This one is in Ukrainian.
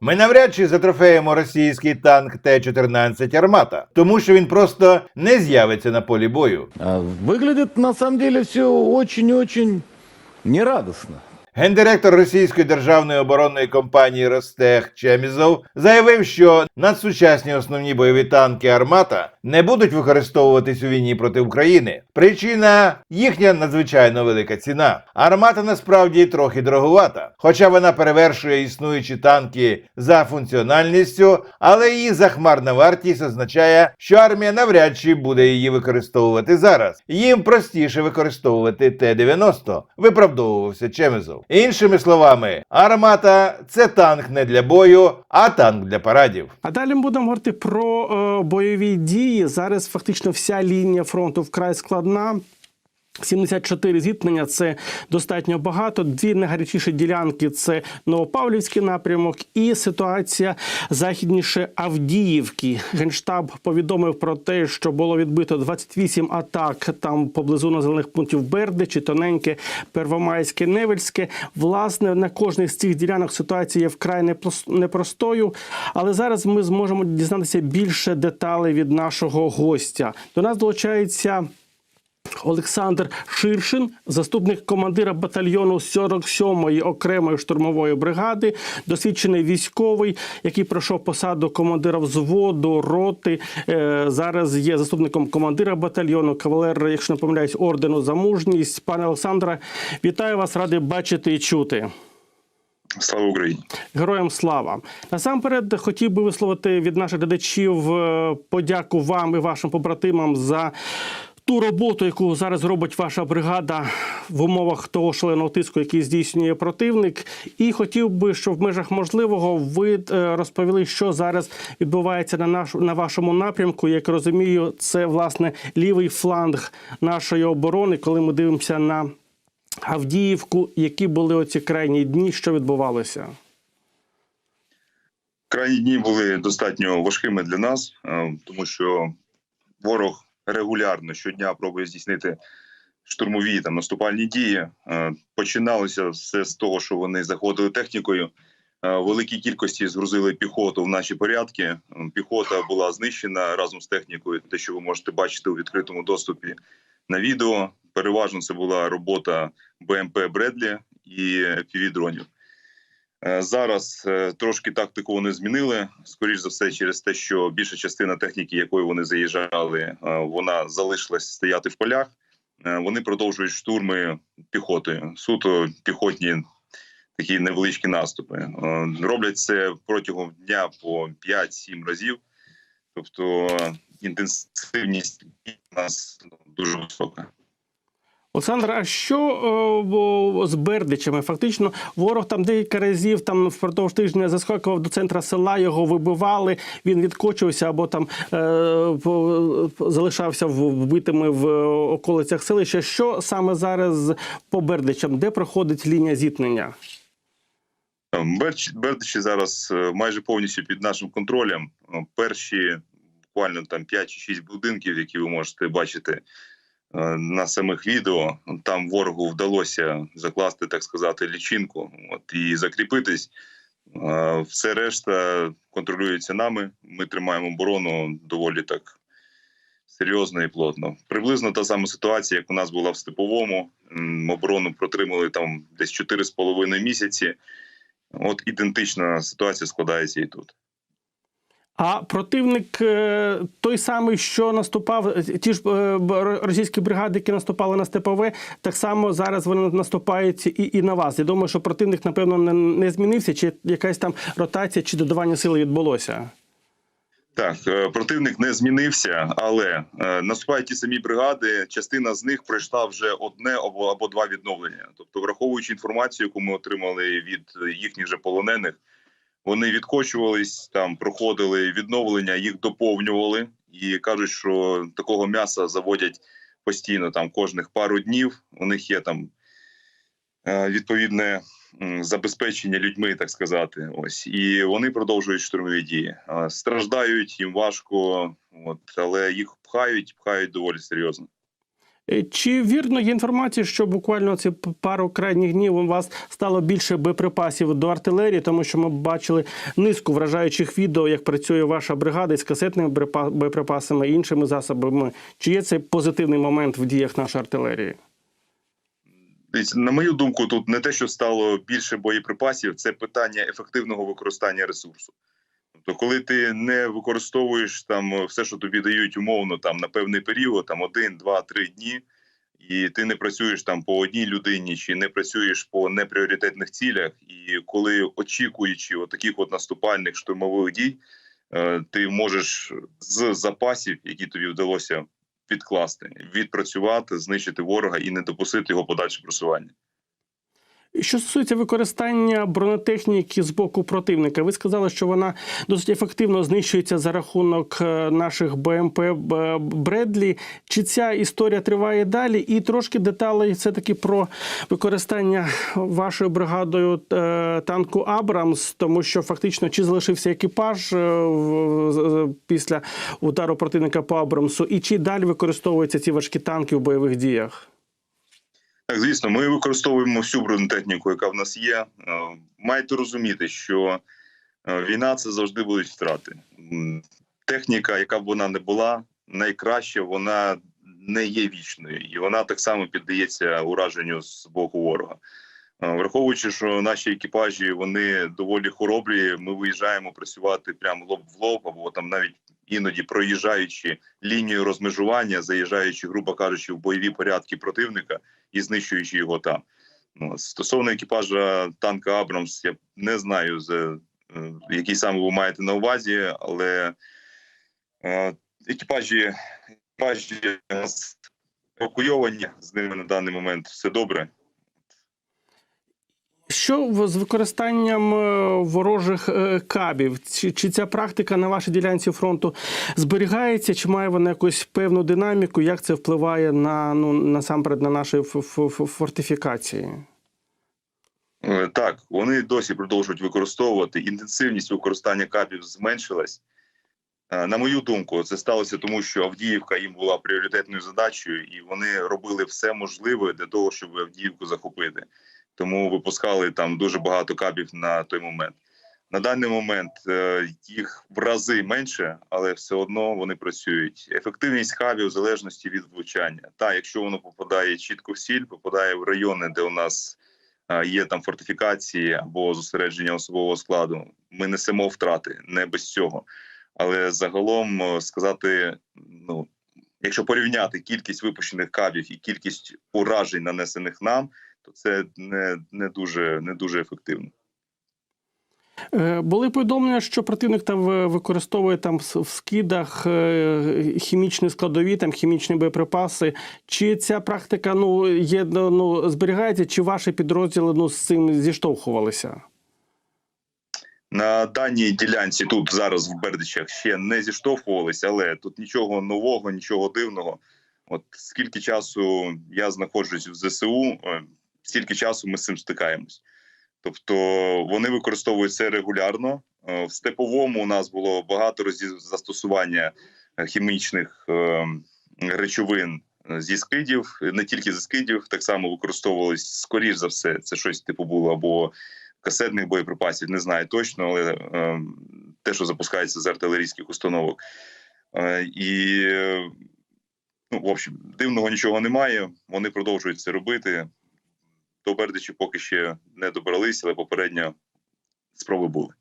Ми навряд чи затрофеємо російський танк Т-14 Армата, тому що він просто не з'явиться на полі бою. Виглядить на самом деле все очень-очень нерадостно. Гендиректор російської державної оборонної компанії Ростех Чемізов заявив, що надсучасні основні бойові танки Армата не будуть використовуватись у війні проти України. Причина їхня надзвичайно велика ціна. Армата насправді трохи дороговата, хоча вона перевершує існуючі танки за функціональністю, але її захмарна вартість означає, що армія навряд чи буде її використовувати зараз. Їм простіше використовувати Т-90, виправдовувався Чемезов. Іншими словами, армата це танк не для бою, а танк для парадів. А далі ми будемо говорити про е, бойові дії. Зараз фактично вся лінія фронту вкрай складна. 74 зіткнення це достатньо багато. Дві найгарячіші ділянки це Новопавлівський напрямок і ситуація західніше Авдіївки. Генштаб повідомив про те, що було відбито 28 атак там поблизу населених пунктів Бердичі, Тоненьке, Первомайське, Невельське. Власне, на кожній з цих ділянок ситуація є вкрай непрос- непростою. Але зараз ми зможемо дізнатися більше деталей від нашого гостя. До нас долучається. Олександр Ширшин, заступник командира батальйону 47-ї окремої штурмової бригади, досвідчений військовий, який пройшов посаду командира взводу, роти. Е, зараз є заступником командира батальйону, кавалер, якщо не помиляюсь, ордену за мужність. Пане Олександре, вітаю вас, радий бачити і чути. Слава Україні! Героям слава! Насамперед хотів би висловити від наших глядачів е, подяку вам і вашим побратимам за. Ту роботу, яку зараз робить ваша бригада в умовах того шаленого тиску, який здійснює противник, і хотів би, щоб в межах можливого ви е, розповіли, що зараз відбувається на наш на вашому напрямку. Як розумію, це власне лівий фланг нашої оборони, коли ми дивимося на Авдіївку, які були оці крайні дні, що відбувалося. Крайні дні були достатньо важкими для нас, е, тому що ворог регулярно щодня пробує здійснити штурмові там наступальні дії. Е, Починалося все з того, що вони заходили технікою. е, Великій кількості згрузили піхоту в наші порядки. Е, Піхота була знищена разом з технікою. Те, що ви можете бачити у відкритому доступі на відео. Переважно це була робота БМП Бредлі і півдронів. Е, Зараз е, трошки тактику вони змінили. Скоріш за все, через те, що більша частина техніки, якою вони заїжджали, е, вона залишилась стояти в полях. Вони продовжують штурми піхотою. Суто піхотні такі невеличкі наступи. Роблять це протягом дня по 5-7 разів. Тобто інтенсивність у нас дуже висока. Олександр, а що о, бо- з Бердичами? Фактично, ворог там декілька разів там впродовж тижня заскакував до центра села, його вибивали, він відкочувався або там е, залишався вбитими в околицях селища. Що саме зараз по Бердичам? Де проходить лінія зіткнення? Бердичі зараз е, майже повністю під нашим контролем. Е, Перші буквально там 5 чи 6 будинків, які ви можете бачити е, на самих відео. Там ворогу вдалося закласти, так сказати, лічинку от, і закріпитись. Е, Все решта контролюється нами. Ми тримаємо оборону доволі так серйозно і плотно. Приблизно та сама ситуація, як у нас була в Степовому. Оборону протримали там десь 4,5 місяці. От ідентична ситуація складається і тут. А противник е, той самий, що наступав, е, ті ж е, російські бригади, які наступали на Степове, так само зараз вони наступають і, і на вас. Я думаю, що противник, напевно, не, не змінився, чи якась там ротація чи додавання сили відбулося. Так, противник не змінився, але наступають ті самі бригади. Частина з них пройшла вже одне або, або два відновлення. Тобто, враховуючи інформацію, яку ми отримали від їхніх же полонених, вони відкочувались там, проходили відновлення, їх доповнювали і кажуть, що такого м'яса заводять постійно там кожних пару днів. У них є там е, відповідне забезпечення людьми, так сказати. Ось і вони продовжують штурмові дії. Е, Страждають їм важко, от але їх пхають, пхають доволі серйозно. Е, Чи вірно є інформація, що буквально ці пару крайніх днів у вас стало більше боєприпасів до артилерії, тому що ми бачили низку вражаючих відео, як працює ваша бригада із касетними боєприпасами і іншими засобами. Чи є цей позитивний момент в діях нашої артилерії? На мою думку, тут не те, що стало більше боєприпасів, це питання ефективного використання ресурсу. Тобто, коли ти не використовуєш там все, що тобі дають умовно там на певний період, там один, два, три дні, і ти не працюєш там по одній людині, чи не працюєш по непріоритетних цілях, і коли очікуючи таких от наступальних штурмових дій, е, ти можеш з запасів, які тобі вдалося відкласти, відпрацювати, знищити ворога і не допустити його подальше просування. Що стосується використання бронетехніки з боку противника, ви сказали, що вона досить ефективно знищується за рахунок е, наших БМП Бредлі. Чи ця історія триває далі? І трошки деталей все таки про використання вашою бригадою е, танку Абрамс, тому що фактично чи залишився екіпаж е, після удару противника по Абрамсу, і чи далі використовуються ці важкі танки в бойових діях? Так, звісно, ми використовуємо всю бронетехніку, яка в нас є. Е, Маєте розуміти, що е, війна це завжди будуть втрати. Техніка, яка б вона не була, найкраща, вона не є вічною, і вона так само піддається ураженню з боку ворога. Е, Враховуючи, що наші екіпажі вони доволі хороблі, ми виїжджаємо працювати прямо лоб в лоб, або там навіть іноді проїжджаючи лінію розмежування, заїжджаючи, грубо кажучи, в бойові порядки противника і знищуючи його там. Ну, Стосовно екіпажа танка Абрамс, я не знаю, за, е, який саме ви маєте на увазі, але е, екіпажі, екіпажі евакуйовані з ними на даний момент все добре. Що з використанням е, ворожих е, кабів? Чи, чи ця практика на вашій ділянці фронту зберігається, чи має вона якусь певну динаміку? Як це впливає на ну насамперед на наші фортифікації? Е, Так, вони досі продовжують використовувати. Інтенсивність використання кабів зменшилась. На мою думку, це сталося тому, що Авдіївка їм була пріоритетною задачею, і вони робили все можливе для того, щоб Авдіївку захопити. Тому випускали там дуже багато кабів на той момент. На даний момент е, їх в рази менше, але все одно вони працюють. Ефективність кабів в залежності від влучання. Та якщо воно попадає чітко в сіль, попадає в райони, де у нас е, є там фортифікації або зосередження особового складу. Ми несемо втрати не без цього. Але загалом е, сказати, ну якщо порівняти кількість випущених кабів і кількість уражень, нанесених нам, то це не, не дуже не дуже ефективно. Е, Були повідомлення, що противник там використовує там в скидах е, хімічні складові, там хімічні боєприпаси. Чи ця практика ну є ну зберігається, чи ваші підрозділи ну з цим зіштовхувалися? На даній ділянці тут зараз в Бердичах ще не зіштовхувалися, але тут нічого нового, нічого дивного. От скільки часу я знаходжусь в ЗСУ, е, стільки часу ми з цим стикаємось. Тобто вони використовують це регулярно. Е, В степовому у нас було багато разів застосування е, хімічних е, речовин зі скидів, не тільки зі скидів, так само використовувались скоріш за все. Це щось типу було або касетних боєприпасів, не знаю точно, але те, що запускається з артилерійських установок. І ну, в общем, дивного нічого немає. Вони продовжують це робити. До Бердичі поки ще не добралися, але попередньо спроби були.